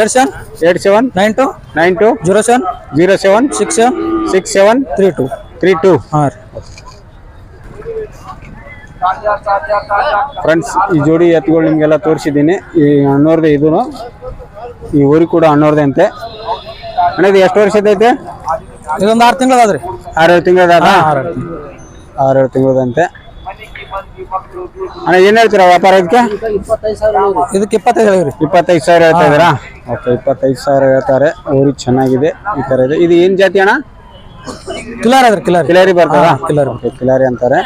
Eight seven eight seven nine two nine two zero seven zero seven six seven six seven three two. Three two. ಹಾಂ ರೀ. ಫ್ರೆಂಡ್ಸ್ ಈ ಜೋಡಿ ಎತ್ತುಗಳು ನಿಮಗೆಲ್ಲ ತೋರಿಸಿದ್ದೀನಿ. ಈ ಅಣ್ಣವ್ರದ್ದು ಇದೂ. ಈ ಊರಿಗೆ ಕೂಡ ಅಣ್ಣವ್ರದ್ದೆ ಅಂತೆ. ಅಣ್ಣ ಇದು ಎಷ್ಟು ವರ್ಷದೈತೆ ಇದೊಂದು ಆರು ತಿಂಗಳಾದ್ರಿ ಆರೇಳು ತಿಂಗಳದ ಆರು ಆರೇಳು ತಿಂಗಳದಂತೆ. ಅಣ್ಣ ಏನು ಹೇಳ್ತೀರಾ ವ್ಯಾಪಾರ ಇದಕ್ಕೆ? ಇದಕ್ಕೆ ಇಪ್ಪತ್ತೈದು ಸಾವಿರ ಇಪ್ಪತ್ತೈದು ಸಾವಿರ ಹೇಳ್ತಾ ಇದ್ದೀರಾ? ಓಕೆ ಇಪ್ಪತ್ತೈದು ಸಾವಿರ ಹೇಳ್ತಾರೆ. ಊರಿಗೆ ಚೆನ್ನಾಗಿದೆ ಈ ಥರ ಇದೆ. ಇದು ಏನು ಜಾತಿ ಅಣ್ಣ? ಕಿಲಾರಿ ಅದ್ರಿ ಕಿಲಾರಿ. ಕಿಲಾರಿ ಬರ್ತದ? ಕಿಲಾರಿ. ಓಕೆ ಕಿಲಾರಿ ಅಂತಾರೆ.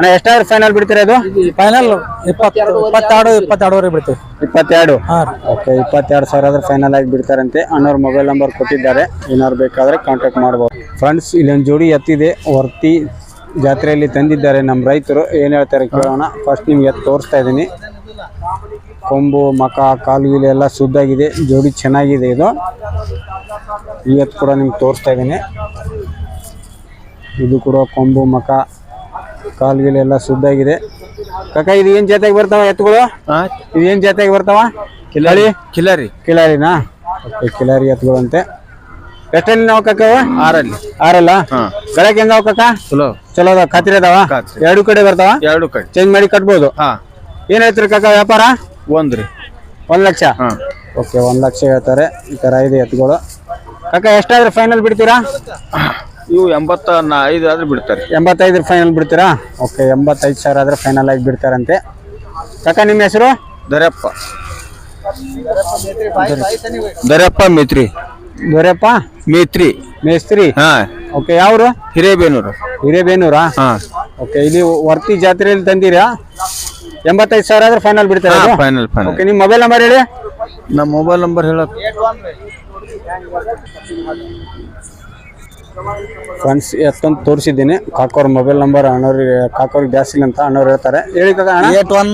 ಅಣ್ಣ ಎಷ್ಟಾದ್ರೂ ಫೈನಲ್ ಬಿಡ್ತೀರಾ ಇದು? ಫೈನಲ್ ಇಪ್ಪತ್ತು ಇಪ್ಪತ್ತೆರಡು ಇಪ್ಪತ್ತೆರಡುವರೆಗೆ ಬಿಡ್ತೀವಿ. ಇಪ್ಪತ್ತೆರಡು? ಹಾಂ. ರೀ ಓಕೆ ಇಪ್ಪತ್ತೆರಡು ಸಾವಿರ ಆದ್ರೆ ಫೈನಲ್ ಆಗಿ ಬಿಡ್ತಾರಂತೆ. ಅಣ್ಣವ್ರ ಮೊಬೈಲ್ ನಂಬರ್ ಕೊಟ್ಟಿದ್ದಾರೆ. ಏನಾರು ಬೇಕಾದ್ರೆ ಕಾಂಟ್ಯಾಕ್ಟ್ ಮಾಡ್ಬೋದು. ಫ್ರೆಂಡ್ಸ್ ಇಲ್ಲೊಂದು ಜೋಡಿ ಎತ್ತಿದೆ. ವರ್ತಿ ಜಾತ್ರೆಯಲ್ಲಿ ತಂದಿದ್ದಾರೆ ನಮ್ಮ ರೈತರು. ಏನು ಹೇಳ್ತಾರೆ ಕೇಳೋಣ. ಫಸ್ಟ್ ನಿಮ್ಗೆ ಎತ್ತು ತೋರಿಸ್ತಾ ಇದ್ದೀನಿ. ಕೊಂಬು ಮಕ ಕಾಲು ಗೀಲು ಎಲ್ಲ ಶುದ್ಧಾಗಿದೆ. ಜೋಡಿ ಚೆನ್ನಾಗಿದೆ ಇದು. ಈ ಎತ್ತು ಕೂಡ ನಿಮ್ಗೆ ತೋರಿಸ್ತಾ ಇದ್ದೀನಿ. ಇದು ಕೂಡ ಕೊಂಬು ಮಕ ಕಾಲು ಗೀಲು ಎಲ್ಲ ಆಗಿದೆ ಕಾಕ ಇದು ಏನ್ ಜಾತಿಯಾಗಿ ಬರ್ತಾವ ಎತ್ತುಗಳು? ಇದು ಏನ್ ಜಾತಿಯಾಗಿ ಬರ್ತಾವ? ಕಿಲಾರಿ. ಕಿಲಾರಿ. ಕಿಲಾರಿನಾ? ಓಕೆ ಕಿಲಾರಿ ಎತ್ತುಗಳಂತೆ. ಎಷ್ಟಲ್ಲಿ ನಾವು ಕಾಕ ಇವು? ಆರಲ್ಲಿ. ಆರಲ್ಲ? ಗಳಕ್ ಹೆಂಗಾವ ಕಕ್ಕ ಚಲೋ. ಚಲೋ ಅದಾವ ಖಾತ್ರಿ ಅದಾವ? ಎರಡು ಕಡೆ ಬರ್ತಾವ? ಎರಡು ಕಡೆ. ಚೇಂಜ್ ಮಾಡಿ ಕಟ್ಬೋದು? ಏನ್ ಹೇಳ್ತೀರಿ ಕಾಕ ವ್ಯಾಪಾರ? ಒಂದ್ರಿ ಒಂದ್ ಲಕ್ಷ? ಓಕೆ ಒಂದ್ ಲಕ್ಷ ಹೇಳ್ತಾರೆ. ಈ ತರ ಇದೆ ಎತ್ತುಗಳು. ಕಾಕ ಎಷ್ಟಾದ್ರೆ ಫೈನಲ್ ಬಿಡ್ತೀರಾ? ಇವು ಎಂಬತ್ತ ಐದು ಆದ್ರೆ ಬಿಡ್ತಾರೆ. ಎಂಬತ್ತೈದು ಫೈನಲ್ ಬಿಡ್ತೀರಾ? ಓಕೆ ಎಂಬತ್ತೈದು ಸಾವಿರ ಆದ್ರೆ ಫೈನಲ್ ಆಗಿ ಬಿಡ್ತಾರಂತೆ. ಕಾಕ ನಿಮ್ಮ ಹೆಸರು? ದೊರೆಯಪ್ಪ ದೊರೆಯಪ್ಪ ಮೇತ್ರಿ. ದೊರೆಪ್ಪ? ಮೇತ್ರಿ. ಮೇಸ್ತ್ರಿ? ಹಾ. ಓಕೆ ಯಾವ್ರು? ಹಿರೇಬೇನೂರು. ಹಿರೇಬೇನೂರಾ? ಹಾ. ಓಕೆ ಇಲ್ಲಿ ವರ್ತಿ ಜಾತ್ರೆಯಲ್ಲಿ ತಂದಿರಾ? ಎಂಬತ್ತೈದು ಸಾವಿರ ಆದ್ರೆ ಫೈನಲ್ ಬಿಡ್ತಾರೆ ಹಾ? ಫೈನಲ್ ಫೈನಲ್ ಓಕೆ ನಿಮ್ಮ ಮೊಬೈಲ್ ನಂಬರ್ ಹೇಳಿ. ನಮ್ಮ ಮೊಬೈಲ್ ನಂಬರ್ ಹೇಳಕ್. ಫ್ರೆಂಡ್ಸ್ ಎತ್ತೊಂದು ತೋರಿಸಿದ್ದೀನಿ. ಕಾಕೋರ್ ಮೊಬೈಲ್ ನಂಬರ್ ಅಣ್ಣವ್ರಿಗೆ ಕಾಕೋರ್ಗೆ ಗ್ಯಾಸ್ ಇಲ್ಲ ಅಂತ ಅಣ್ಣವ್ರು ಹೇಳ್ತಾರೆ. ಹೇಳಿ ಕಾಕ ಅಣ್ಣ. Eight one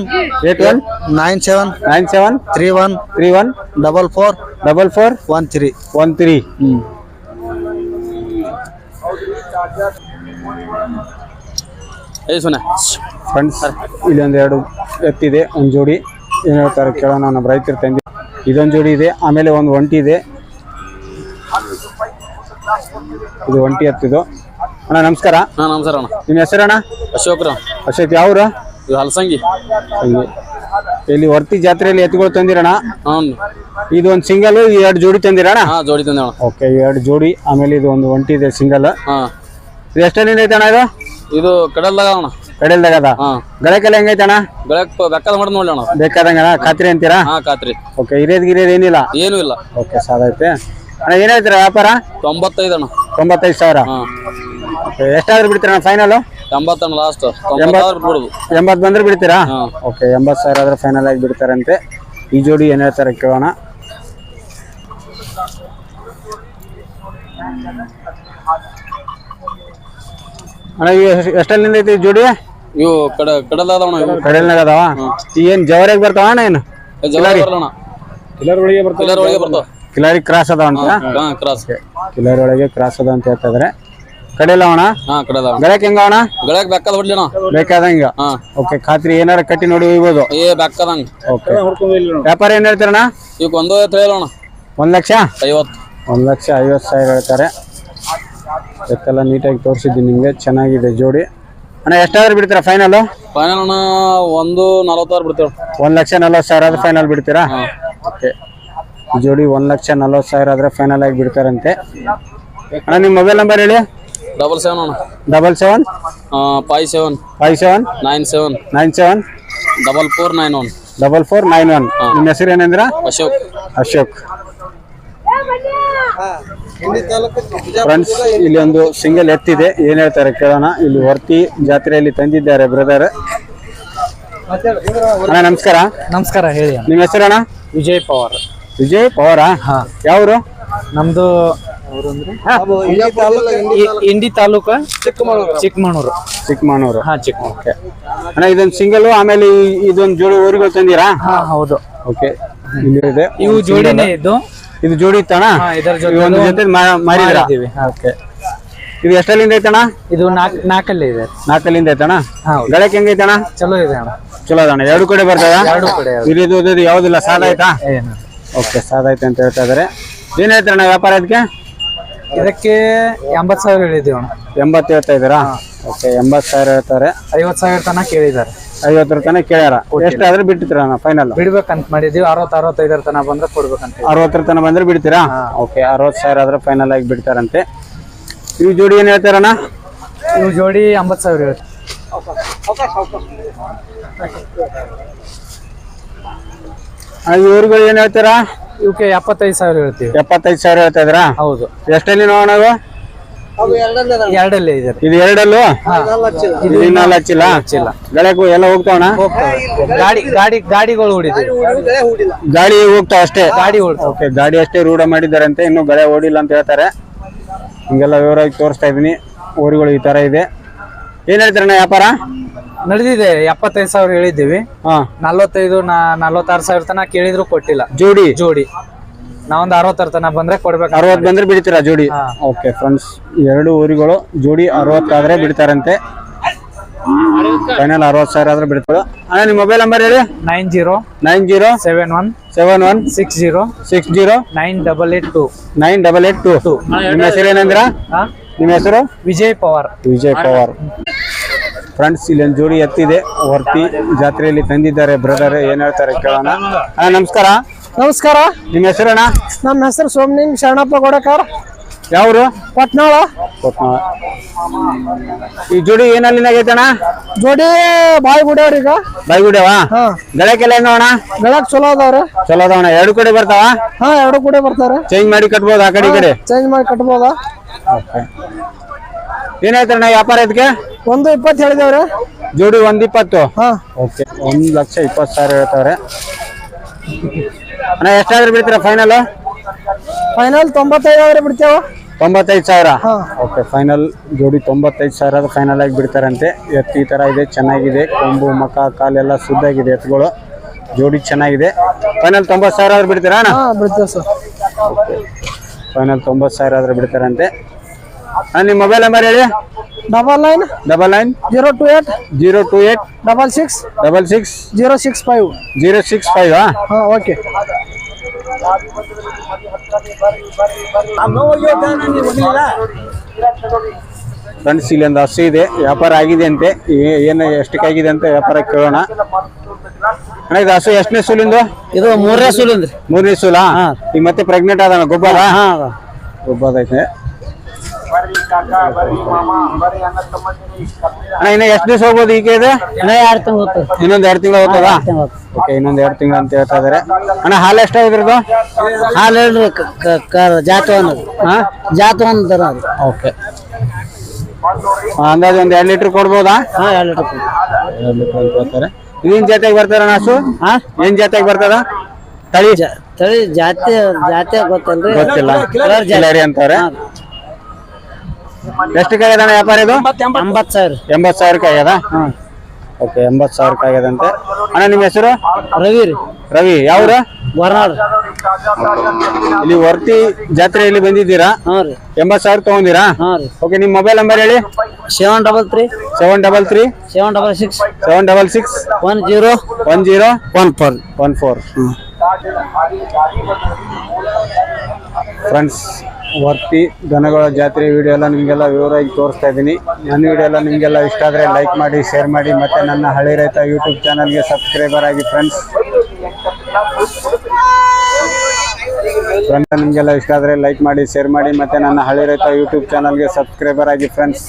eight one. Nine seven nine seven. Three one three one. Double four double four. One three. One three. ಏ ಸುನ. ಫ್ರೆಂಡ್ಸ್ ಇಲ್ಲೊಂದು ಎರಡು ಎತ್ತಿದೆ ಒಂದು ಜೋಡಿ. ಏನು ಹೇಳ್ತಾರೆ ಕೇಳೋಣ ನಮ್ಮ ರೈತರು ತಂದಿ ಇದೊಂದು ಜೋಡಿ ಇದೆ ಆಮೇಲೆ ಒಂದು ಒಂಟಿ ಇದೆ. ಇದು ಒಂಟಿ ಎತ್ತಿದು ಅಣ್ಣ ನಮಸ್ಕಾರ. ಹಾ ನಮಸ್ಕಾರ ಅಣ್ಣ. ನಿಮ್ಮ ಅಣ್ಣ? ಅಶೋಕ್ರ ಅಶೋಕ್ ಯಾವ್ರ ಇದು ಹಲಸಂಗಿ. ಇಲ್ಲಿ ಇಲ್ಲಿ ವರ್ತಿ ಜಾತ್ರೆಯಲ್ಲಿ ಎತ್ತುಗಳು ತಂದಿರಣ್ಣ ಹ್ಞೂ ಇದು ಒಂದು ಸಿಂಗಲ್ ಎರಡು ಜೋಡಿ ತಂದಿರಣ್ಣ ಹಾ ಜೋಡಿ ತಂದೆ ಅಣ್ಣ. ಓಕೆ ಎರಡು ಜೋಡಿ ಆಮೇಲೆ ಇದು ಒಂದು ಒಂಟಿ ಇದೆ ಸಿಂಗಲ್. ಹಾ. ಇದು ಎಷ್ಟರಿಂದ ಐತೆ ಅಣ್ಣ ಇದು? ಇದು ಕಡಲ್ದಾಗ ಅಣ್ಣ. ಕಡೆಲ್ದಾಗ ಅದ ಹಾ. ಗಳಕ್ಕೆಲ್ಲ ಹೆಂಗೈತೆ ಅಣ್ಣ? ಬೆಳಕ್ ಬೇಕಾದ ಮಾಡಿ ನೋಡಿ ಅಣ್ಣ. ಬೇಕಾದಂಗ ಖಾತ್ರಿ ಅಂತೀರಾ? ಹಾ ಖಾತ್ರಿ. ಓಕೆ ಹಿರಿಯದ್ ಗಿರಿಯದ್ ಏನಿಲ್ಲ? ಏನೂ ಇಲ್ಲ. ಓಕೆ ಸಾದೈತೆ ಅಣ್ಣ ಏನ್ ಹೇಳ್ತೀರಾ ವ್ಯಾಪಾರ? ತೊಂಬತ್ತೈದು ಅಣ್ಣ. ತೊಂಬತ್ತೈದು ಸಾವಿರ. ಎಷ್ಟಾದ್ರೂ ಬಿಡ್ತೀರಾ ಫೈನಲ್ ಎಂಬತ್ತಣ್ಣ ಲಾಸ್ಟ್ ತೊಂಬತ್ತಾರು ಬಿಡ್ಬೋದು. ಎಂಬತ್ತು ಬಂದ್ರೆ ಬಿಡ್ತೀರಾ? ಓಕೆ ಎಂಬತ್ತು ಸಾವಿರ ಆದ್ರೆ ಫೈನಲ್ ಆಗಿ ಬಿಡ್ತಾರಂತೆ. ಈ ಜೋಡಿ ಏನ್ ಹೇಳ್ತಾರೆ ಕೇಳೋಣ. ಅಣ್ಣ ಇವು ಎಷ್ಟ್- ಎಷ್ಟಲ್ಲಿಂದ ಐತಿ ಈ ಜೋಡಿ? ಇವು ಕಡೆ ಕಡಲಾದವಣ ಇವು. ಕಡೆಲ್ನಾಗ ಅದಾವ ಏನ್ ಜವರಿಗೆ ಬರ್ತಾವ ಅಣ್ಣ ಏನು? ಕಿಲರ್ ಒಳಗೆ ಬರ್ತಾವ. ಕಿಲರ್ ಕ್ರಾಸ್ ಅದಾವ ಅಂತ? ಕ್ರಾಸ್. ಕಿಲಾರಿ ಒಳಗೆ ಕ್ರಾಸ್ ಅದ ಅಂತ ಹೇಳ್ತಿದ್ರೆ. ಕಡೆಯಲ್ಲ ಅವಣ ಅಣ್ಣ? ಹಾ ಗಳಕ್ ಹೆಂಗ ಅಣ್ಣ? ಗಳಕ್ ಬೆಕ್ಕದ ಹೊಡ್ಲಿ ಬೇಕಾದಂಗ ಓಕೆ ಖಾತ್ರಿ ಏನಾರ ಕಟ್ಟಿ ನೋಡಿ ಹೋಗ್ಬೋದು ಏ ಬೆಕ್ಕದಂಗ ಓಕೆ ವ್ಯಾಪಾರ ಏನ್ ಹೇಳ್ತಾರಣ್ಣ ಈಗ ಒಂದು ಹೇಳೋಣ ಒಂದ್ ಲಕ್ಷ? ಐವತ್ತು. ಒಂದ್ ಲಕ್ಷ ಐವತ್ತು ಸಾವಿರ ಹೇಳ್ತಾರೆ. ಎತ್ತೆಲ್ಲ ನೀಟಾಗಿ ತೋರಿಸಿದ್ದೀನಿ ನಿಮಗೆ. ಚೆನ್ನಾಗಿದೆ ಜೋಡಿ. ಅಣ್ಣ ಎಷ್ಟಾದ್ರೂ ಬಿಡ್ತೀರಾ ಫೈನಲ್ ಫೈನಲ್ ಅಣ್ಣ ಒಂದು ನಲವತ್ತಾರು ಬಿಡ್ತೀವಿ ಒಂದ್ ಲಕ್ಷ ನಲ್ವತ್ತು ಸಾವಿರ ಆದ್ರೆ ಫೈನಲ್ ಬಿಡ್ತೀರಾ? ಓಕೆ ಜೋಡಿ ಒಂದ್ ಲಕ್ಷ ನಲ್ವತ್ತು ಸಾವಿರ ಆದ್ರೆ ಫೈನಲ್ ಆಗಿ ಬಿಡ್ತಾರಂತೆ. ಅಣ್ಣ ನಿಮ್ಮ ಮೊಬೈಲ್ ನಂಬರ್ ಹೇಳಿ. ಡಬಲ್ ಸೆವೆನ್ ಅಣ್ಣ. Double seven five seven five seven nine seven nine seven double four nine one double four nine one ನಿಮ್ಮ ಹೆಸರು ಏನಂದ್ರ? ಅಶೋಕ್. ಅಶೋಕ್. ಫ್ರೆಂಡ್ಸ್ ಇಲ್ಲಿ ಒಂದು ಸಿಂಗಲ್ ಎತ್ತಿದೆ. ಏನ್ ಹೇಳ್ತಾರೆ ಕೇಳೋಣ. ಇಲ್ಲಿ ವರ್ತಿ ಜಾತ್ರೆಯಲ್ಲಿ ತಂದಿದ್ದಾರೆ ಬ್ರದರ್ ಅಣ್ಣ ನಮಸ್ಕಾರ. ನಮಸ್ಕಾರ ಹೇಳಿ ನಿಮ್ಮ ನಿಮ್ಮ ಹೆಸರಣ್ಣ ವಿಜಯ್ ಪವಾರ್. ವಿಜಯ್ ಪವರಾ? ಯಾವ್ರು? ನಮ್ದು ಇಂಡಿ ತಾಲೂಕ ಚಿಕ್ಕಮಗಳೂರು. ಚಿಕ್ಕಮಗಳೂರು. ಹಾ ಚಿಕ್ಕಮಗಳೂರು. ಅಣ್ಣ ಇದೊಂದು ಸಿಂಗಲ್ ಆಮೇಲೆ ಇದೊಂದು ಜೋಡಿ ಊರಿಗೆ ತಂದಿರಾ? ಹಾ ಹೌದು. ಓಕೆ. ಇದೆ. ಇವು ಜೋಡಿನೇ ಇದ್ದು ಇದು ಜೋಡಿ ಇತ್ತಣ್ಣ? ಇದರ ಒಂದು ಜೊತೆ ಮಾರಿದ್ರ ಹಾ. ಓಕೆ. ಇದು ಎಷ್ಟಲ್ಲಿಂದ ಐತಣ ಇದು ನಾಲ್ಕು ನಾಲ್ಕಲ್ಲಿ ಇದೆ. ನಾಲ್ಕಲ್ಲಿಂದ ಐತಣ್ಣ? ಗಳಕ್ ಗಳಕ್ಕೆ ಹೆಂಗೈತಣ್ಣ ಚಲೋ ಇದೆ ಅಣ್ಣ. ಚಲೋ ಅದಣ್ಣ. ಎರಡು ಕಡೆ ಬರ್ತದ? ಎರಡು ಕಡೆ ಇದು ಇದು ಯಾವ್ದಿಲ್ಲ ಸಾಲ ಆಯ್ತಾ? ಏನು ಓಕೆ ಸಾದ ಐತೆ ಅಂತ ಹೇಳ್ತಾ ಇದಾರೆ. ಏನ್ ಹೇಳ್ತಾರಣ್ಣ ವ್ಯಾಪಾರ ಅದಕ್ಕೆ ಇದಕ್ಕೆ ಎಂಬತ್ತು ಸಾವಿರ ಹೇಳಿದ್ದೀವಿ ಅಣ್ಣ. ಎಂಬತ್ತು ಹೇಳ್ತಾ ಇದ್ದೀರಾ? ಓಕೆ ಎಂಬತ್ತು ಸಾವಿರ ಹೇಳ್ತಾರೆ. ಐವತ್ತು ಸಾವಿರ ತನಕ ಕೇಳಿದ್ದಾರೆ. ಐವತ್ತರ ತನಕ ಕೇಳ್ಯಾರ. ಎಷ್ಟಾದ್ರೆ ಅಣ್ಣ ಫೈನಲ್ ಬಿಡ್ಬೇಕಂತ ಮಾಡಿದೀವಿ ಅರವತ್ತು ಅರವತ್ತೈದರ ತನಕ ಬಂದ್ರೆ ಕೊಡ್ಬೇಕಂತ ಅರವತ್ತರ ತನಕ ಬಂದ್ರೆ ಬಿಡ್ತೀರಾ? ಓಕೆ ಅರವತ್ತು ಸಾವಿರ ಆದ್ರೆ ಫೈನಲ್ ಆಗಿ ಬಿಡ್ತಾರಂತೆ. ಈ ಜೋಡಿ ಏನ್ ಹೇಳ್ತಾರಣ್ಣ ಇವು ಜೋಡಿ ಎಂಬತ್ತು ಸಾವಿರ ಹೇಳ್ತಾರೆ ಇವ್ರುಗಳು ಏನ್ ಹೇಳ್ತೀರಾ? ಇವಕ್ಕೆ ಎಪ್ಪತ್ತೈದು ಸಾವಿರ ಹೇಳ್ತೀವಿ. ಎಪ್ಪತ್ತೈದು ಸಾವಿರ ಹೇಳ್ತಾ ಇದ್ರಾ ಹೌದು. ಎಷ್ಟಲ್ಲಿ ನೋಡೋಣ ಇವು? ಎರಡಲ್ಲೇ ಇದೆ ಇದು ಎರಡಲ್ಲೂ? ಇದು ನಾಲ್ಕು ಹಚ್ಚಿಲ್ಲ ಹಚ್ಚಿಲ್ಲ. ಗಳಕ್ಕೂ ಎಲ್ಲ ಹೋಗ್ತಾವಣ ಗಾಡಿ ಗಾಡಿ ಗಾಡಿಗಳು ಹೊಡಿದೀವಿ ಗಾಡಿ ಹೋಗ್ತಾವ ಅಷ್ಟೇ? ಗಾಡಿ ಹೊಡ್ತಾವ ಓಕೆ ಗಾಡಿ ಅಷ್ಟೇ ರೂಢ ಮಾಡಿದ್ದಾರಂತೆ. ಇನ್ನು ಗಳೆ ಓಡಿಲ್ಲ ಅಂತ ಹೇಳ್ತಾರೆ. ಹಿಂಗೆಲ್ಲ ವಿವರವಾಗಿ ತೋರಿಸ್ತಾ ಇದೀನಿ ಊರುಗಳು ಈ ತರ ಇದೆ. ಏನ್ ಹೇಳ್ತಾರಣ್ಣ ವ್ಯಾಪಾರ? ನಡೆದಿದೆ ಎಪ್ಪತ್ತೈದು ಸಾವಿರ ಹೇಳಿದ್ದೀವಿ. ಹಾ. ನಲ್ವತ್ತೈದು ನಾ ನಲ್ವತ್ತಾರು ಸಾವಿರ ತನಕ ಕೇಳಿದ್ರು ಕೊಟ್ಟಿಲ್ಲ. ಜೋಡಿ? ಜೋಡಿ. ನಾವೊಂದು ಅರವತ್ತರ ತನಕ ಬಂದ್ರೆ ಕೊಡ್ಬೇಕು ಅರವತ್ತು ಬಂದ್ರೆ ಬಿಡ್ತೀರಾ ಜೋಡಿ? ಹಾ. ಓಕೆ ಫ್ರೆಂಡ್ಸ್ ಎರಡು ಊರಿಗಳು ಜೋಡಿ ಅರವತ್ತಾದ್ರೆ ಬಿಡ್ತಾರಂತೆ. ಫೈನಲ್ ಅರವತ್ತು ಸಾವಿರ ಆದ್ರೆ ಬಿಡ್ತಾರೆ? ಅಣ್ಣ ನಿಮ್ಮ ಮೊಬೈಲ್ ನಂಬರ್ ಹೇಳಿ. Nine zero nine zero seven one seven one six zero six zero nine double eight two. Nine double eight two. ನಿಮ್ಮ ಹೆಸರು ಏನಂದ್ರ ನಿಮ್ಮ ಹೆಸರು? ವಿಜಯ್ ಪವಾರ್. ವಿಜಯ್ ಪವಾರ್. ಫ್ರೆಂಡ್ಸ್ ಇಲ್ಲೊಂದು ಜೋಡಿ ಎತ್ತಿದೆ. ವರ್ತಿ ಜಾತ್ರೆಯಲ್ಲಿ ತಂದಿದ್ದಾರೆ ಬ್ರದರ್ ಏನ್ ಹೇಳ್ತಾರೆ ಕೇಳೋಣ. ಅಣ್ಣ ನಮಸ್ಕಾರ. ನಮಸ್ಕಾರ. ನಿಮ್ಮ ಹೆಸರಣ್ಣ? ನಮ್ಮ ಹೆಸರು ಸೋಮನಿಂಗ್ ಶರಣಪ್ಪ ಗೋಡಕರ್. ಯಾವ್ರು? ಪಟ್ನಾಳ. ಪಟ್ನಾಳ. ಈ ಜೋಡಿ ಏನಲ್ಲಿ ಅಣ್ಣ? ಜೋಡಿ ಬಾಯಿ ಈಗ. ಬೈಗುಡ್ಯವಾ ಹಾ. ಗಳಕ್ಕೆಲ್ಲ ಅಣ್ಣ? ಗಳಕ್ ಚಲೋ ಅದಾವ್ರಿ. ಚಲೋ ಅದಾವಣ್ಣ ಎರಡು ಕಡೆ ಬರ್ತಾವ? ಹಾ ಎರಡು ಕಡೆ ಬರ್ತಾರ. ಚೇಂಜ್ ಮಾಡಿ ಕಟ್ಬೋದು ಆ ಕಡೆ ಈ ಕಡೆ? ಚೇಂಜ್ ಮಾಡಿ ಕಟ್ಬೋದ? ಏನಾಯ್ತಣ್ಣ ಏನ್ ವ್ಯಾಪಾರ ಇದಕ್ಕೆ? ಒಂದು ಇಪ್ಪತ್ತು ಹೇಳಿದವ್ರೆ? ಜೋಡಿ ಒಂದ್ ಇಪ್ಪತ್ತು? ಹಾ. ಓಕೆ ಒಂದ್ ಲಕ್ಷ ಇಪ್ಪತ್ತು ಸಾವಿರ ಹೇಳ್ತಾವ್ರೆ. ಅಣ್ಣ ಎಷ್ಟಾದ್ರೆ ಬಿಡ್ತೀರಾ ಫೈನಲ್ ಫೈನಲ್ ತೊಂಬತ್ತೈದು ಬಿಡ್ತೇವ. ತೊಂಬತ್ತೈದು ಸಾವಿರ? ಹಾ. ಓಕೆ ಫೈನಲ್ ಜೋಡಿ ತೊಂಬತ್ತೈದು ಸಾವಿರ ಫೈನಲ್ ಆಗಿ ಬಿಡ್ತಾರಂತೆ. ಎತ್ತಿ ಈ ಥರ ಇದೆ ಚೆನ್ನಾಗಿದೆ. ಕೊಂಬು ಮಕ ಕಾಲೆಲ್ಲ ಸುದ್ದಾಗಿದೆ ಎತ್ತುಗಳು. ಜೋಡಿ ಚೆನ್ನಾಗಿದೆ. ಫೈನಲ್ ತೊಂಬತ್ತು ಸಾವಿರ ಆದ್ರೆ ಬಿಡ್ತೀರಾ ಅಣ್ಣ? ಹಾ ಬಿಡ್ತೇವೆ ಸರ್. ಫೈನಲ್ ತೊಂಬತ್ತು ಸಾವಿರ ಆದ್ರೆ ಬಿಡ್ತಾರಂತೆ. ಅಣ್ಣ ನಿಮ್ಮ ಮೊಬೈಲ್ ನಂಬರ್ ಹೇಳಿ? Double nine double nine zero two eight zero two eight double six double six zero six five zero six five ಹಾಂ ಓಕೆ ಫ್ರೆಂಡ್ಸ್ ಇಲ್ಲಿ ಒಂದು ಹಸು ಇದೆ. ವ್ಯಾಪಾರ ಆಗಿದೆ ಅಂತೆ. ಏನು ಏನು ಎಷ್ಟಕ್ಕಾಗಿದೆ ಅಂತ ವ್ಯಾಪಾರ ಕೇಳೋಣ. ಅಣ್ಣ ಇದು ಹಸು ಎಷ್ಟನೇ ಸೂಲಿಂದು ಇದು? ಮೂರನೇ ಸೂಲಿಂದ್ರಿ ಮೂರನೇ ಸೂಲ? ಈಗ ಮತ್ತೆ ಪ್ರೆಗ್ನೆಂಟ್ ಅದಾನ ಗೊಬ್ಬರ? ಗೊಬ್ಬರ ಐತೆ. ಅಣ್ಣ ಇನ್ನ ಎಷ್ಟು ದಿವಸ ಹೋಗ್ಬೋದು ಈಗ ಇದೆ ಎರಡು ತಿಂಗಳು ಇನ್ನೊಂದ್ ಎರಡು ತಿಂಗಳು ಹೋಗ್ತದಾ? ಓಕೆ ಇನ್ನೊಂದ್ ಎರಡು ತಿಂಗಳು ಅಂತ ಹೇಳ್ತಾ ಇದಾರೆ. ಅಣ್ಣ ಹಾಲು ಎಷ್ಟಾಗಿದ್ರದು ಹಾಲು ಹೇಳ್ರಿ ಜಾತ ಅನ್ನೋದು ಹಾ? ಜಾತ ಅದು. ಓಕೆ ಅಂದಾಜು ಒಂದ್ ಎರಡು ಲೀಟರ್ ಕೊಡ್ಬೋದಾ? ಹಾ ಎರಡು ಲೀಟರ್ ಎರಡು ಲೀಟರ್ ಅಂತ ಹೇಳ್ತಾರೆ ಇದೇನ್ ಜಾತಿಯಾಗಿ ಬರ್ತಾರ ನಾಸು ಹಾ? ಏನ್ ಜಾತಿಯಾಗಿ ಬರ್ತದ? ತಳಿ? ತಳಿ ಜಾತಿ ಜಾತಿ ಗೊತ್ತಲ್ರಿ ಗೊತ್ತಿಲ್ಲ. ಕಿಲಾರಿ ಅಂತಾರೆ. ಎಷ್ಟಕ್ಕೆ ಆಗ್ಯದ ವ್ಯಾಪಾರ ಇದು? ಎಂಬತ್ತು ಸಾವಿರ. ಎಂಬತ್ತು ಸಾವಿರಕ್ಕೆ ಆಗ್ಯದ? ಓಕೆ ಎಂಬತ್ತು ಸಾವಿರಕ್ಕೆ ಆಗ್ಯದಂತೆ. ಅಣ್ಣ ನಿಮ್ಮ ಹೆಸರು? ರವಿ ರೀ. ರವಿ. ಯಾವ್ರ ಹೊರನಾಡು. ಇಲ್ಲಿ ವರ್ತಿ ಜಾತ್ರೆಯಲ್ಲಿ ಬಂದಿದ್ದೀರಾ? ಹಾಂ ರೀ. ಎಂಬತ್ತು ಸಾವಿರ ತಗೊಂಡಿರಾ? ಹಾಂ ರೀ. ಓಕೆ ನಿಮ್ಮ ಮೊಬೈಲ್ ನಂಬರ್ ಹೇಳಿ? Seven double three. Seven double three. Seven double six. Seven double six. One zero. One zero. One four. One four. Friends Varti ದನಗಳ ಜಾತ್ರೆ ವಿಡಿಯೋ ಎಲ್ಲ ನಿಮಗೆಲ್ಲ ವಿವರವಾಗಿ ತೋರಿಸ್ತಾ ಇದ್ದೀನಿ. ನನ್ನ ವಿಡಿಯೋ ಎಲ್ಲ ನಿಮಗೆಲ್ಲ ಇಷ್ಟ ಆದರೆ ಲೈಕ್ ಮಾಡಿ ಶೇರ್ ಮಾಡಿ, ಮತ್ತು ನನ್ನ ಹಳೆ ರೈತ ಯೂಟ್ಯೂಬ್ ಚಾನಲ್ಗೆ ಸಬ್ಸ್ಕ್ರೈಬರ್ ಆಗಿ ಫ್ರೆಂಡ್ಸ್ ಫ್ರೆಂಡ್ಸ್ ನಿಮಗೆಲ್ಲ ಇಷ್ಟ ಆದರೆ ಲೈಕ್ ಮಾಡಿ ಶೇರ್ ಮಾಡಿ, ಮತ್ತು ನನ್ನ ಹಳೆ ರೈತ ಯೂಟ್ಯೂಬ್ ಚಾನಲ್ಗೆ ಸಬ್ಸ್ಕ್ರೈಬರ್ ಆಗಿ ಫ್ರೆಂಡ್ಸ್